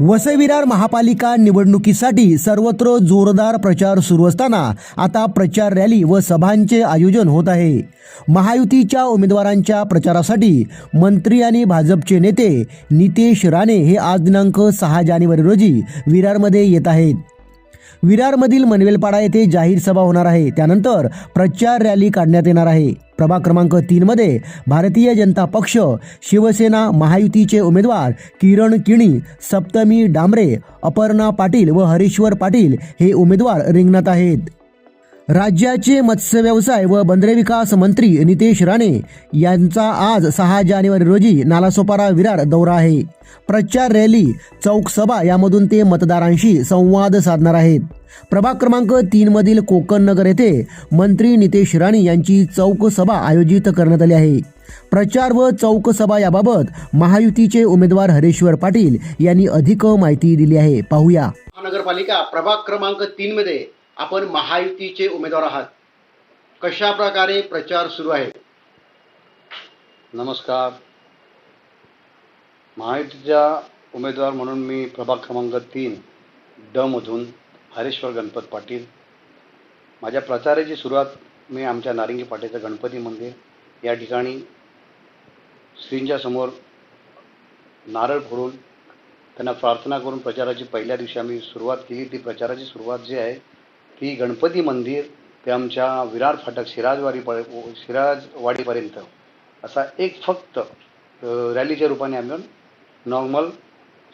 वसई महापालिका निवडणुकीसाठी सर्वत्र जोरदार प्रचार सुरू असताना आता प्रचार रॅली व सभांचे आयोजन होत आहे. महायुतीच्या उमेदवारांच्या प्रचारासाठी मंत्री आणि भाजपचे नेते नितेश राणे हे आज दिनांक सहा जानेवारी रोजी विरारमध्ये येत आहेत. विरारमधील मनवेलपाडा येथे जाहीर सभा होणार आहे. त्यानंतर प्रचार रॅली काढण्यात येणार आहे. प्रभाग क्रमांक तीनमध्ये भारतीय जनता पक्ष शिवसेना महायुतीचे उमेदवार किरण किणी सप्तमी डांबरे अपर्णा पाटील व हरीश्वर पाटील हे उमेदवार रिंगणात आहेत. राज्याचे मत्स्य व्यवसाय व बंदरे विकास मंत्री नितेश राणे यांचा आज सहा जानेवारी रोजी नालासोपारा विरार दौरा आहे. प्रचार रॅली चौक सभा यामधून ते मतदारांशी संवाद साधणार आहेत. प्रभाग क्रमांक तीन मधील कोकण नगर येथे मंत्री नितेश राणे यांची चौक सभा आयोजित करण्यात आली आहे. प्रचार व चौक सभा याबाबत महायुतीचे उमेदवार हरेश्वर पाटील यांनी अधिक माहिती दिली आहे. पाहूया. महानगरपालिका प्रभाग क्रमांक तीन मध्ये आपण महायुतीचे उमेदवार आहात. कशा प्रकारे प्रचार सुरू आहे? नमस्कार. महायुतीच्या उमेदवार म्हणून मी प्रभाग क्रमांक तीन ड मधून हरेश्वर गणपत पाटील. माझ्या प्रचाराची सुरुवात मी आमच्या नारिंगी पाटीचं गणपती मंदिर या ठिकाणी श्रींच्या समोर नारळ फोडून त्यांना प्रार्थना करून प्रचाराची पहिल्या दिवशी आम्ही सुरुवात केली. ती प्रचाराची सुरुवात जी आहे ती गणपती मंदिर ते आमच्या विरार फाटक शिराजवाडी पर शिराजवाडीपर्यंत. असा एक फक्त रॅलीच्या रूपाने आम्ही नॉर्मल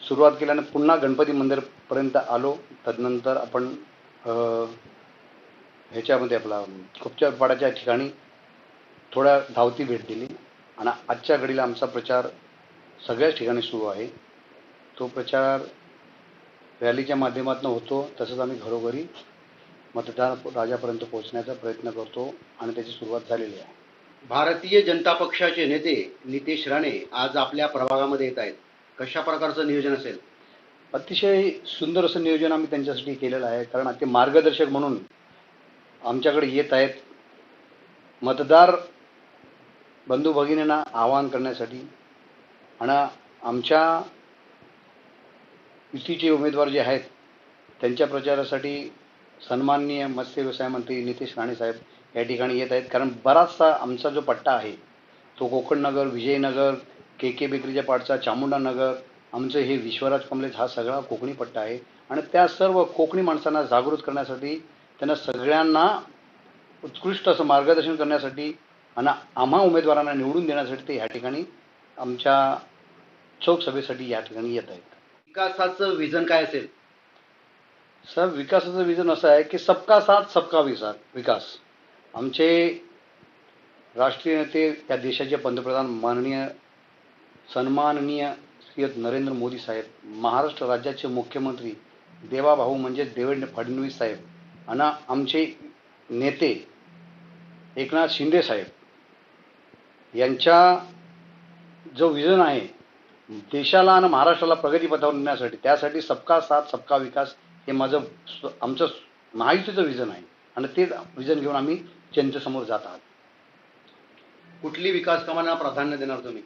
सुरुवात केल्यानं पुन्हा गणपती मंदिरपर्यंत आलो. तदनंतर आपण ह्याच्यामध्ये आपला खुपच्यापाड्याच्या ठिकाणी थोड्या धावती भेट दिली. आणि आजच्या घडीला आमचा प्रचार सगळ्याच ठिकाणी सुरू आहे. तो प्रचार रॅलीच्या माध्यमातून होतो. तसंच आम्ही घरोघरी मतदार राजापर्यंत पोहोचण्याचा प्रयत्न करतो आणि त्याची सुरुवात झालेली आहे. भारतीय जनता पक्षाचे नेते नितेश राणे आज आपल्या प्रभागामध्ये येत आहेत. कशा प्रकारचं नियोजन असेल? अतिशय सुंदर असं नियोजन आम्ही त्यांच्यासाठी केलेलं आहे कारण ते मार्गदर्शक म्हणून आमच्याकडे येत आहेत. मतदार बंधू भगिनींना आवाहन करण्यासाठी आणि आमच्या युतीचे उमेदवार जे आहेत त्यांच्या प्रचारासाठी सन्माननीय मत्स्य व्यवसाय मंत्री नितेश राणे साहेब या ठिकाणी येत आहेत. कारण बराचसा आमचा जो पट्टा आहे तो कोकणनगर विजयनगर के के बेकरीच्या पाठचा चामुंडा नगर आमचं हे विश्वराज कमलेज हा सगळा कोकणी पट्टा आहे. आणि त्या सर्व कोकणी माणसांना जागृत करण्यासाठी त्यांना सगळ्यांना उत्कृष्ट असं मार्गदर्शन करण्यासाठी आणि आम्हा उमेदवारांना निवडून देण्यासाठी ते ह्या ठिकाणी आमच्या चौक सभेसाठी या ठिकाणी येत आहेत. विकासाचं विजन काय असेल? सर विकासाचं विजन असं आहे की सबका साथ सबका विसा विकास. आमचे राष्ट्रीय नेते त्या देशाचे पंतप्रधान माननीय सन्माननीय श्री नरेंद्र मोदी साहेब महाराष्ट्र राज्याचे मुख्यमंत्री देवाभाऊ म्हणजे देवेंद्र फडणवीस साहेब आणि आमचे नेते एकनाथ शिंदे साहेब यांच्या जो विजन आहे देशाला आणि महाराष्ट्राला प्रगतीपथावर नेण्यासाठी त्यासाठी सबका साथ सबका विकास हे माझं आमचं महायुतीचं विजन आहे. आणि ते विजन घेऊन आम्ही जनतेसमोर जात आहात. कुठली विकास कामांना प्राधान्य देणार तुम्ही?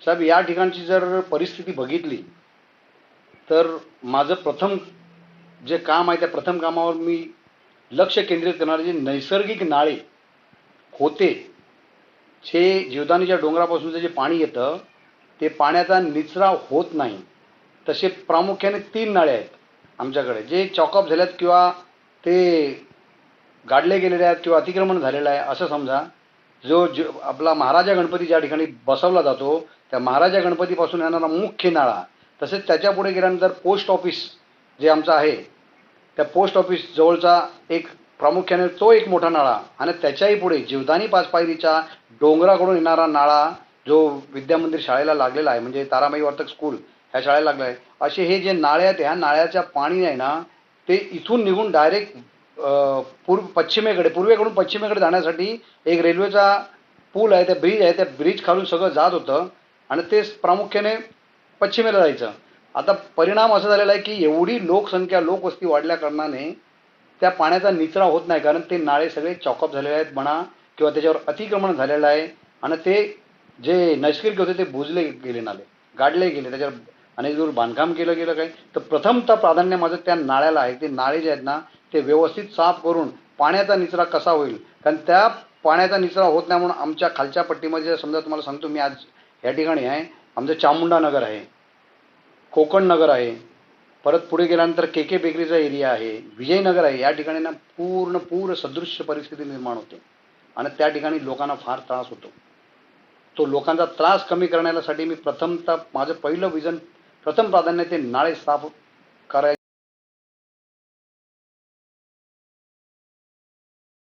साहेब या ठिकाणची जर परिस्थिती बघितली तर माझं प्रथम जे काम आहे त्या प्रथम कामावर मी लक्ष केंद्रित करणारे जे नैसर्गिक नाळे होते जे जीवदानीच्या डोंगरापासूनचं जे पाणी येतं ते पाण्याचा निचरा होत नाही. तसे प्रामुख्याने तीन नाळे आहेत. आमच्याकडे. जे चॉकअप झाल्यात किंवा ते गाडले गेलेले आहेत किंवा अतिक्रमण झालेलं आहे असं समजा जो ज आपला महाराजा गणपती ज्या ठिकाणी बसवला जातो त्या महाराजा गणपतीपासून येणारा मुख्य नाळा तसेच त्याच्या पुढे गेल्यानंतर पोस्ट ऑफिस जे आमचं आहे त्या पोस्ट ऑफिस जवळचा एक प्रामुख्याने तो एक मोठा नाळा आणि त्याच्याही पुढे जीवदानी पाच पायरीच्या डोंगराकडून येणारा नाळा जो विद्यामंदिर शाळेला लागलेला आहे म्हणजे तारामाई वर्तक स्कूल ह्या शाळेला लागलं आहे असे हे जे नाळे आहेत ह्या नाळ्याच्या पाणी आहे ना ते इथून निघून डायरेक्ट पूर्व पश्चिमेकडे पूर्वेकडून पश्चिमेकडे जाण्यासाठी एक रेल्वेचा पूल आहे त्या ब्रिज आहे त्या ब्रिज खालून सगळं जात होतं आणि ते प्रामुख्याने पश्चिमेला जायचं. आता परिणाम असा झालेला आहे की एवढी लोकसंख्या लोकवस्ती वाढल्या कारणाने त्या पाण्याचा निचरा होत नाही कारण ते नाळे सगळे चॉकअप झालेले आहेत म्हणा किंवा त्याच्यावर अतिक्रमण झालेलं आहे आणि ते जे नैसर्गिक होते ते बुजले गेले नाले गाडले गेले त्याच्यावर आणि जर बांधकाम केलं गेलं काही तर प्रथमतः प्राधान्य माझं त्या नाळ्याला आहे. ते नाळे जे आहेत ना ते व्यवस्थित साफ करून पाण्याचा निचरा कसा होईल? कारण त्या पाण्याचा निचरा होत नाही म्हणून आमच्या खालच्या पट्टीमध्ये समजा तुम्हाला सांगतो मी आज या ठिकाणी आहे. आमचं चामुंडा नगर आहे. कोकण नगर आहे. परत पुढे गेल्यानंतर के के बेकरीचा एरिया आहे. विजयनगर आहे. या ठिकाणी ना पूर्ण पूर सदृश्य परिस्थिती निर्माण होते. आणि त्या ठिकाणी लोकांना फार त्रास होतो. तो लोकांचा त्रास कमी करण्यासाठी मी प्रथमतः माझं पहिलं विजन प्रथम प्राधान्य ते नाळे साफ करायचे.